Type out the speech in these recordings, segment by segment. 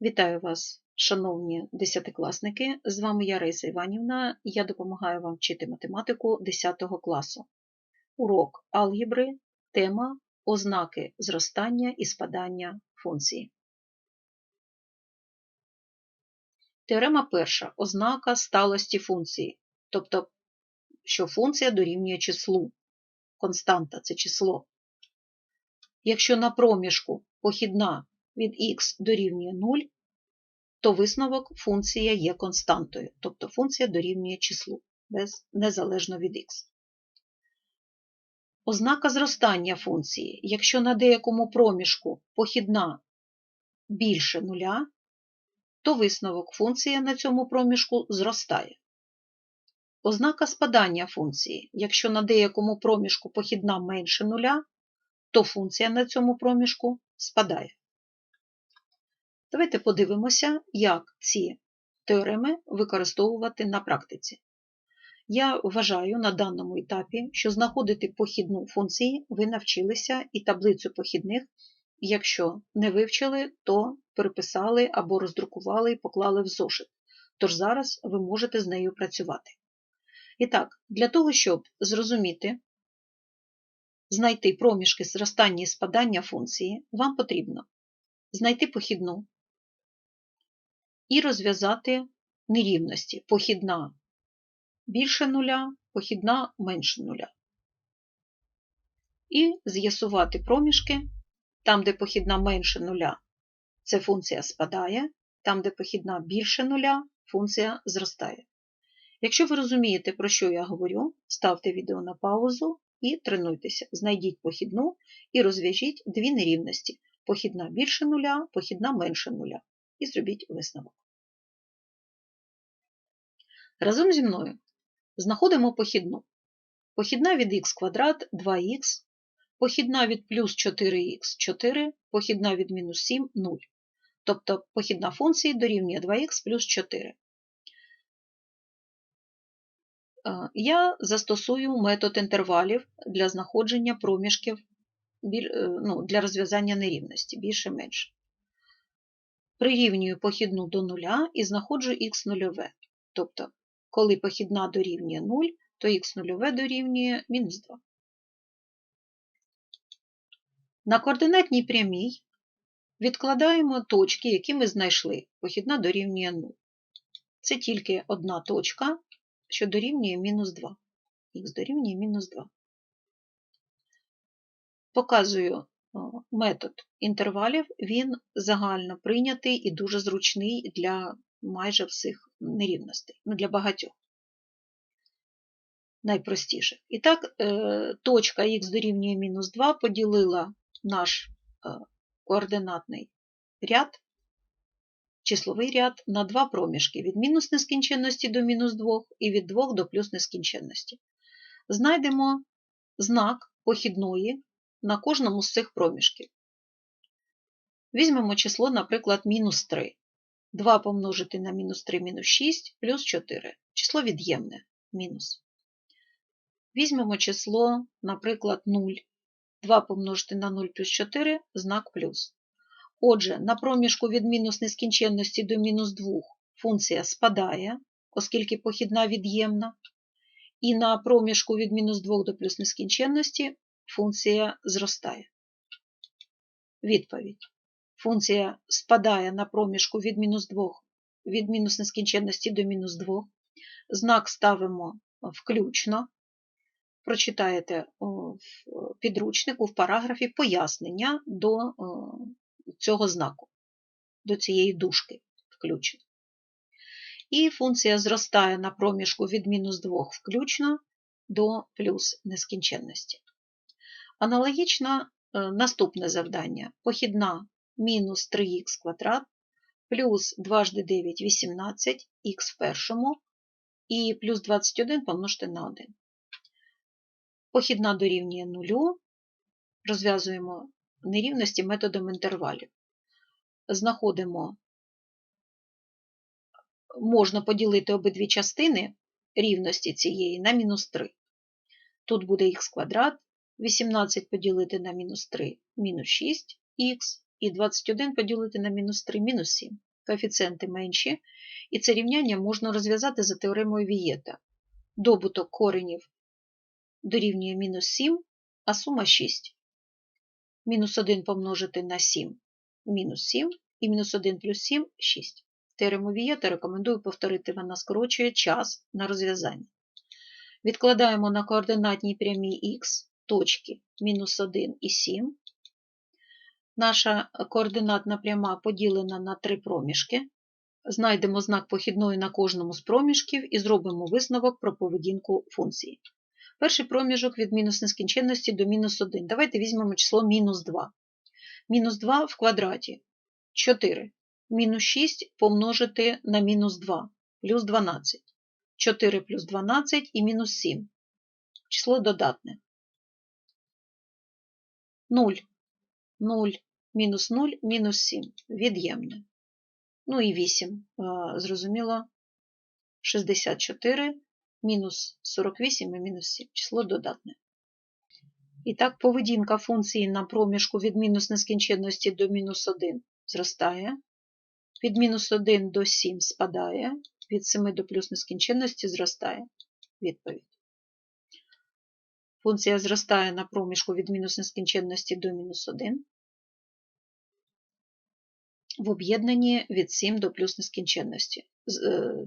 Вітаю вас, шановні десятикласники! З вами я Раїса Іванівна, я допомагаю вам вчити математику 10 класу. Урок алгебри, тема ознаки зростання і спадання функції. Теорема перша ознака сталості функції, тобто, що функція дорівнює числу. Константа це число. Якщо на проміжку похідна від х дорівнює 0, то висновок функція є константою, тобто функція дорівнює числу без, незалежно від х. Ознака зростання функції. Якщо на деякому проміжку похідна більше нуля, то висновок функція на цьому проміжку зростає. Ознака спадання функції. Якщо на деякому проміжку похідна менше нуля, то функція на цьому проміжку спадає. Давайте подивимося, як ці теореми використовувати на практиці. Я вважаю на даному етапі, що знаходити похідну функції ви навчилися і таблицю похідних, якщо не вивчили, то переписали або роздрукували і поклали в зошит. Тож зараз ви можете з нею працювати. І так, для того, щоб зрозуміти, знайти проміжки зростання і спадання функції, вам потрібно знайти похідну і розв'язати нерівності. Похідна більше нуля, похідна менше нуля. І з'ясувати проміжки, там, де похідна менше нуля, це функція спадає, там, де похідна більше нуля, функція зростає. Якщо ви розумієте, про що я говорю, ставте відео на паузу і тренуйтеся. Знайдіть похідну і розв'яжіть дві нерівності. Похідна більше нуля, похідна менше нуля. І зробіть висновок. Разом зі мною знаходимо похідну. Похідна від х квадрат 2х, похідна від плюс 4х 4, похідна від мінус 7 0. Тобто похідна функції дорівнює 2х плюс 4. Я застосую метод інтервалів для знаходження проміжків ну, для розв'язання нерівності більше-менше. Прирівнюю похідну до нуля і знаходжу х нульове. Тобто, коли похідна дорівнює 0, то х нульове дорівнює мінус 2. На координатній прямій відкладаємо точки, які ми знайшли. Похідна дорівнює 0. Це тільки одна точка, що дорівнює мінус 2. Х дорівнює мінус 2. Показую метод інтервалів, він загально прийнятий і дуже зручний для майже всіх нерівностей, ну для багатьох. Найпростіше. І так, е, точка х дорівнює мінус 2 поділила наш е, координатний ряд, числовий ряд на два проміжки від мінус нескінченності до мінус 2 і від 2 до плюс нескінченності. Знайдемо знак похідної на кожному з цих проміжків. Візьмемо число, наприклад, мінус 3. 2 помножити на мінус 3 мінус 6 плюс 4. Число від'ємне мінус. Візьмемо число, наприклад, 0. 2 помножити на 0 плюс 4 знак плюс. Отже, на проміжку від мінус нескінченності до мінус 2 функція спадає, оскільки похідна від'ємна. І на проміжку від мінус 2 до плюс нескінченності функція зростає. Відповідь. Функція спадає на проміжку від мінус 2 від мінус нескінченності до мінус 2. Знак ставимо включно. Прочитаєте в підручнику в параграфі пояснення до цього знаку, до цієї дужки включно. І функція зростає на проміжку від мінус 2 включно до плюс нескінченності. Аналогічно е, наступне завдання. Похідна мінус 3х квадрат плюс 2 жди 9 18 х в першому і плюс 21 помножити на 1. Похідна дорівнює 0. Розв'язуємо нерівності методом інтервалів. Знаходимо, можна поділити обидві частини рівності цієї на мінус 3. Тут буде х квадрат 18 поділити на мінус 3 мінус 6х, і 21 поділити на мінус 3 мінус 7. коефіцієнти менші, і це рівняння можна розв'язати за теоремою Вієта. Добуток коренів дорівнює мінус 7, а сума 6. Мінус 1 помножити на 7 мінус 7, і мінус 1 плюс 7 6. Теорему Вієта рекомендую повторити, вона скорочує час на розв'язання. Відкладаємо на координатній прямій х точки мінус 1 і 7. Наша координатна пряма поділена на три проміжки. Знайдемо знак похідної на кожному з проміжків і зробимо висновок про поведінку функції. Перший проміжок від мінус нескінченності до мінус 1. Давайте візьмемо число мінус 2. Мінус 2 в квадраті 4. Мінус 6 помножити на мінус 2 плюс 12. 4 плюс 12 і мінус 7. Число додатне. 0. 0 мінус 0, мінус 7. Від'ємне. Ну і 8. Зрозуміло, 64, мінус 48 і мінус 7. Число додатне. І так, поведінка функції на проміжку від мінус нескінченності до мінус 1 зростає. Від мінус 1 до 7 спадає. Від 7 до плюс нескінченності зростає. Відповідь. Функція зростає на проміжку від мінус нескінченності до мінус 1 в об'єднанні від 7 до плюс нескінченності.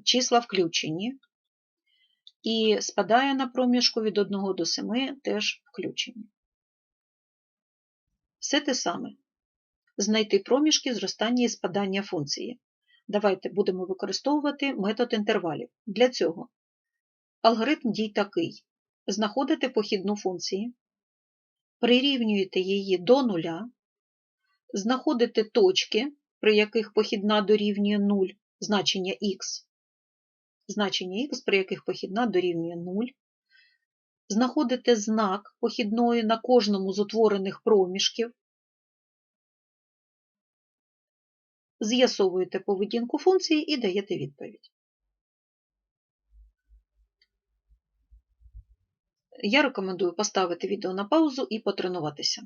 Числа включені. І спадає на проміжку від 1 до 7 теж включені. Все те саме. Знайти проміжки зростання і спадання функції. Давайте будемо використовувати метод інтервалів. Для цього алгоритм дій такий. Знаходите похідну функції, прирівнюєте її до нуля, знаходите точки, при яких похідна дорівнює 0, значення х, значення х, при яких похідна дорівнює 0, знаходите знак похідної на кожному з утворених проміжків, з'ясовуєте поведінку функції і даєте відповідь. Я рекомендую поставити відео на паузу і потренуватися.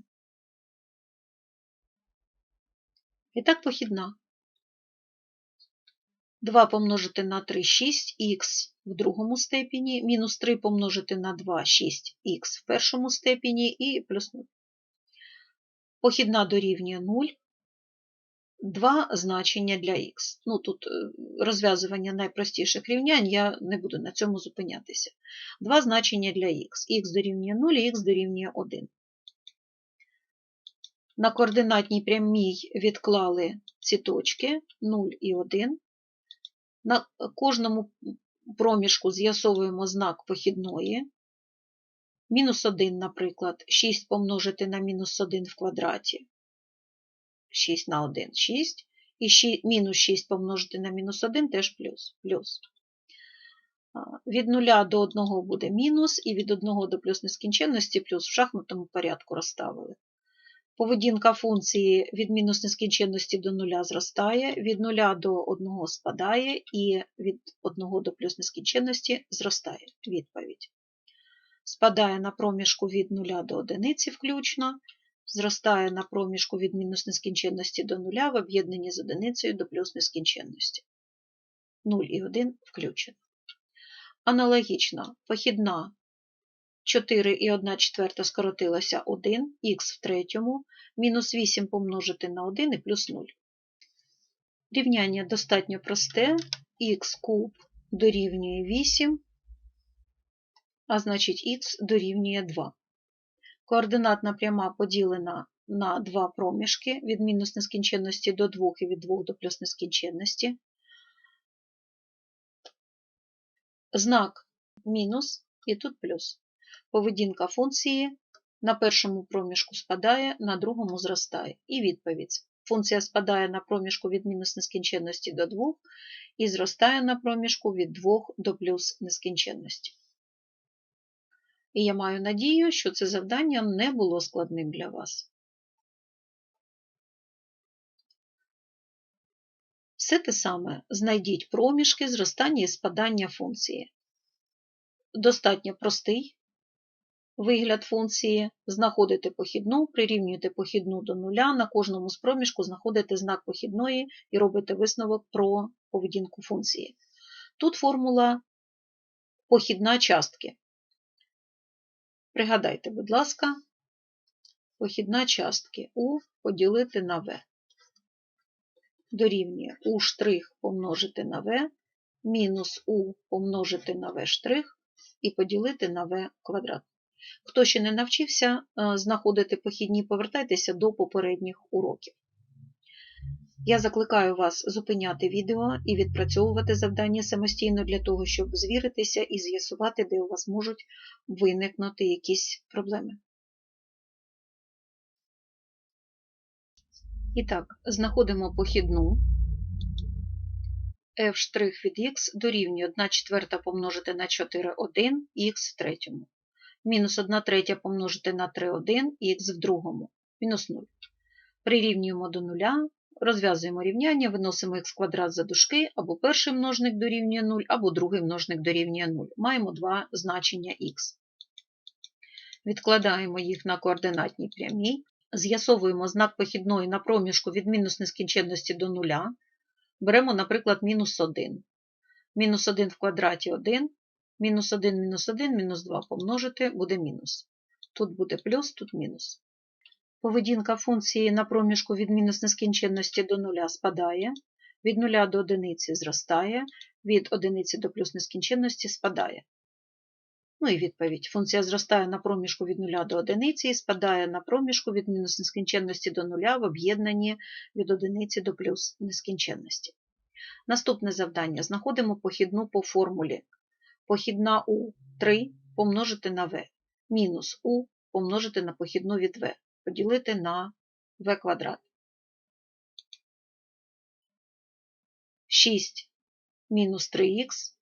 І так похідна. 2 помножити на 3 6х в другому степені, мінус 3 помножити на 2 6х в першому степені і плюс 0. Похідна дорівнює 0. Два значення для х. Ну, Тут розв'язування найпростіших рівнянь, я не буду на цьому зупинятися. Два значення для х. х дорівнює 0 і х дорівнює 1. На координатній прямій відклали ці точки 0 і 1. На кожному проміжку з'ясовуємо знак похідної. Мінус 1, наприклад, 6 помножити на мінус 1 в квадраті. 6 на 1 6. І 6, мінус 6 помножити на мінус 1 теж плюс. плюс. Від 0 до 1 буде мінус, і від 1 до плюс нескінченності плюс в шахматному порядку розставили. Поведінка функції від мінус нескінченності до 0 зростає, від 0 до 1 спадає, і від 1 до плюс нескінченності зростає відповідь. Спадає на проміжку від 0 до 1 включно, зростає на проміжку від мінус нескінченності до 0 в об'єднанні з одиницею до плюс нескінченності. 0 і 1 включено. Аналогічно, похідна 4 і 1 четверта скоротилася 1, х в третьому, мінус 8 помножити на 1 і плюс 0. Рівняння достатньо просте, х куб дорівнює 8, а значить х дорівнює 2. Координатна пряма поділена на два проміжки від мінус нескінченності до 2 і від 2 до плюс нескінченності. Знак мінус і тут плюс. Поведінка функції на першому проміжку спадає, на другому зростає. І відповідь. Функція спадає на проміжку від мінус нескінченності до 2 і зростає на проміжку від 2 до плюс нескінченності. І я маю надію, що це завдання не було складним для вас. Все те саме знайдіть проміжки зростання і спадання функції. Достатньо простий вигляд функції, знаходите похідну, прирівнюєте похідну до нуля, на кожному з проміжку знаходите знак похідної і робите висновок про поведінку функції. Тут формула похідна частки. Пригадайте, будь ласка, похідна частки У поділити на В. Дорівнює У' помножити на В, мінус У помножити на В' і поділити на В квадрат. Хто ще не навчився е, знаходити похідні, повертайтеся до попередніх уроків. Я закликаю вас зупиняти відео і відпрацьовувати завдання самостійно для того, щоб звіритися і з'ясувати, де у вас можуть виникнути якісь проблеми. І так, знаходимо похідну f' від x дорівнює 1 четверта помножити на 4 1 х в третьому. Мінус 1 третя помножити на 3 1 х в другому. Мінус 0. Прирівнюємо до нуля, розв'язуємо рівняння, виносимо х квадрат за дужки, або перший множник дорівнює 0, або другий множник дорівнює 0. Маємо два значення х. Відкладаємо їх на координатній прямій. З'ясовуємо знак похідної на проміжку від мінус нескінченності до нуля. Беремо, наприклад, мінус 1. Мінус 1 в квадраті 1, мінус 1, мінус 1, мінус 2 помножити буде мінус. Тут буде плюс, тут мінус. Поведінка функції на проміжку від мінус нескінченності до нуля спадає, від нуля до одиниці зростає, від одиниці до плюс нескінченності спадає. Ну і відповідь. Функція зростає на проміжку від 0 до 1 і спадає на проміжку від мінус нескінченності до 0 в об'єднанні від 1 до плюс нескінченності. Наступне завдання. Знаходимо похідну по формулі. Похідна у 3 помножити на v, мінус у помножити на похідну від v, поділити на v квадрат. 6 мінус 3х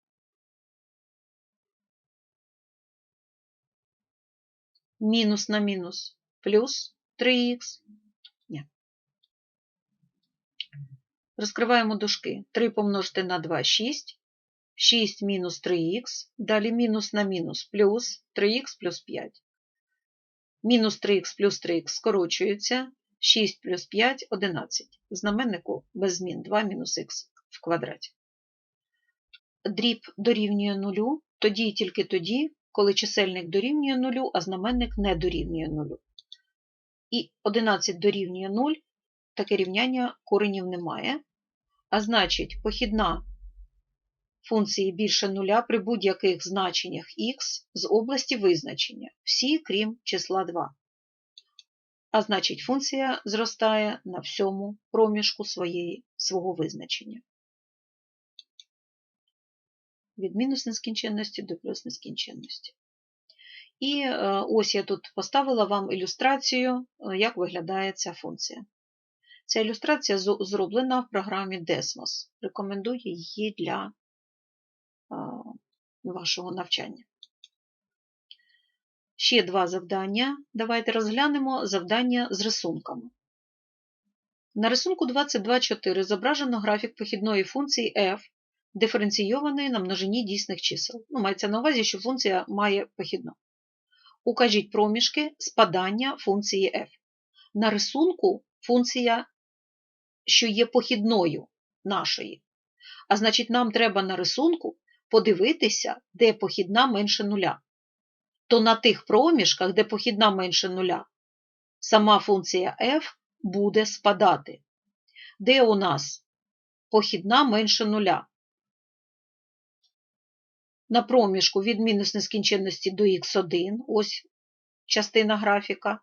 мінус на мінус плюс 3х. Ні. Розкриваємо дужки. 3 помножити на 2 6. 6 мінус 3х, далі мінус на мінус плюс 3х плюс 5. Мінус 3х плюс 3х скорочується. 6 плюс 5 11. Знаменнику без змін 2 мінус х в квадраті. Дріб дорівнює нулю, тоді і тільки тоді, коли чисельник дорівнює нулю, а знаменник не дорівнює нулю. І 11 дорівнює 0, таке рівняння коренів немає. А значить, похідна функції більше нуля при будь-яких значеннях х з області визначення, всі крім числа 2. А значить, функція зростає на всьому проміжку своєї, свого визначення від мінус нескінченності до плюс нескінченності. І е, ось я тут поставила вам ілюстрацію, е, як виглядає ця функція. Ця ілюстрація зроблена в програмі Desmos. Рекомендую її для вашого навчання. Ще два завдання. Давайте розглянемо завдання з рисунками. На рисунку 22.4 зображено графік похідної функції f диференційованої на множині дійсних чисел. Ну, Мається на увазі, що функція має похідну. Укажіть проміжки спадання функції f. На рисунку функція, що є похідною нашої. А значить, нам треба на рисунку подивитися, де похідна менше нуля. То на тих проміжках, де похідна менше нуля, сама функція f буде спадати. Де у нас похідна менше нуля? на проміжку від мінус нескінченності до х1, ось частина графіка.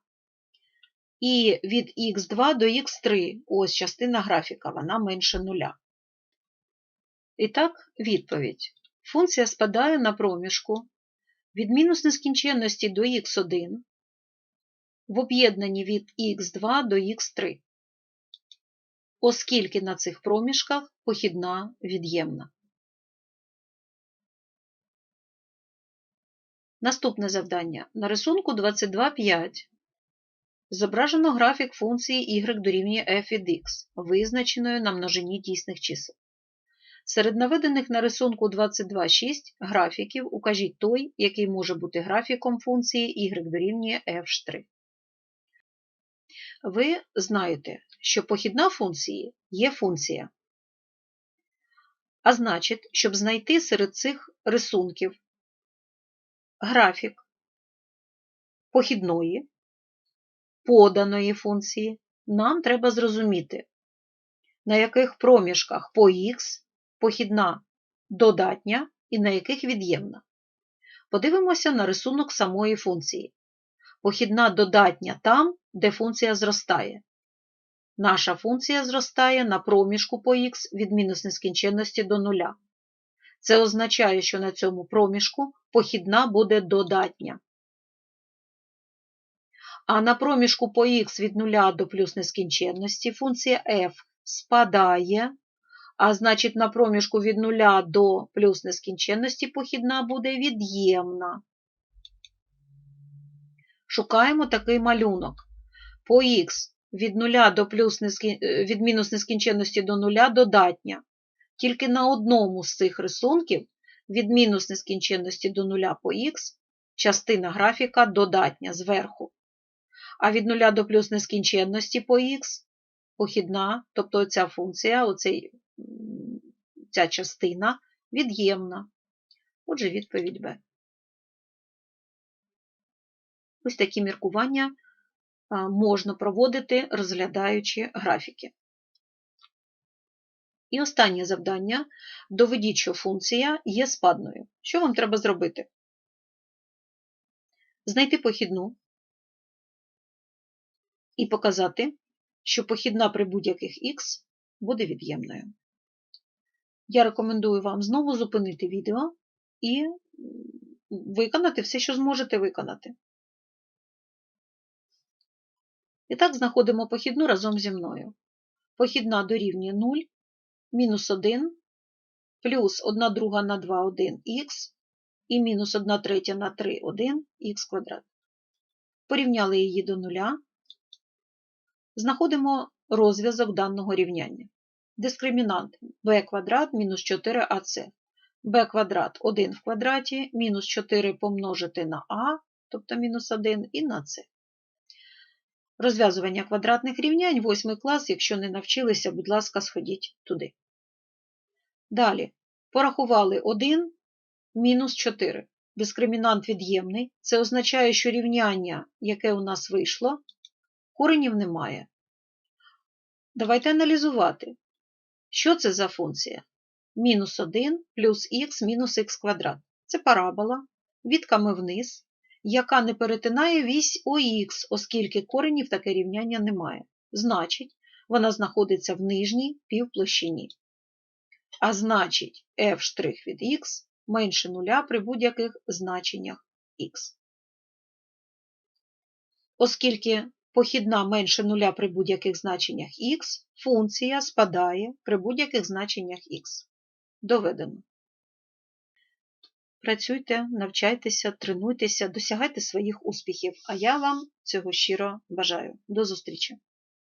І від х2 до х3, ось частина графіка, вона менше нуля. І так, відповідь. Функція спадає на проміжку від мінус нескінченності до х1 в об'єднанні від х2 до х3, оскільки на цих проміжках похідна від'ємна. Наступне завдання. На рисунку 22.5 зображено графік функції y дорівнює f від x, визначеної на множині дійсних чисел. Серед наведених на рисунку 22.6 графіків укажіть той, який може бути графіком функції y дорівнює f'. Ви знаєте, що похідна функції є функція. А значить, щоб знайти серед цих рисунків графік похідної, поданої функції, нам треба зрозуміти, на яких проміжках по х похідна додатня і на яких від'ємна. Подивимося на рисунок самої функції. Похідна додатня там, де функція зростає. Наша функція зростає на проміжку по х від мінус нескінченності до нуля. Це означає, що на цьому проміжку похідна буде додатня. А на проміжку по х від 0 до плюс нескінченності функція f спадає, а значить на проміжку від 0 до плюс нескінченності похідна буде від'ємна. Шукаємо такий малюнок. По х від 0 до плюс нескін... від мінус нескінченності до 0 додатня. Тільки на одному з цих рисунків від мінус нескінченності до 0 по х частина графіка додатня зверху. А від 0 до плюс нескінченності по х похідна, тобто ця функція, оцей, ця частина від'ємна. Отже, відповідь Б. Ось такі міркування можна проводити, розглядаючи графіки. І останнє завдання доведіть, що функція є спадною. Що вам треба зробити? Знайти похідну і показати, що похідна при будь-яких х буде від'ємною. Я рекомендую вам знову зупинити відео і виконати все, що зможете виконати. І так знаходимо похідну разом зі мною. Похідна дорівнює 0, мінус 1, плюс 1 друга на 2 1 х і мінус 1 третя на 3 1 х квадрат. Порівняли її до нуля. Знаходимо розв'язок даного рівняння. Дискримінант b квадрат мінус 4ac. b квадрат 1 в квадраті, мінус 4 помножити на а, тобто мінус 1, і на c. Розв'язування квадратних рівнянь 8 клас, якщо не навчилися, будь ласка, сходіть туди. Далі. Порахували 1 мінус 4. Дискримінант від'ємний. Це означає, що рівняння, яке у нас вийшло, коренів немає. Давайте аналізувати. Що це за функція? Мінус 1 плюс х мінус х квадрат. Це парабола, відками вниз, яка не перетинає вісь ОХ, оскільки коренів таке рівняння немає. Значить, вона знаходиться в нижній півплощині. А значить, f' від х менше нуля при будь-яких значеннях х. Оскільки похідна менше нуля при будь-яких значеннях х, функція спадає при будь-яких значеннях х. Доведено. Працюйте, навчайтеся, тренуйтеся, досягайте своїх успіхів, а я вам цього щиро бажаю. До зустрічі!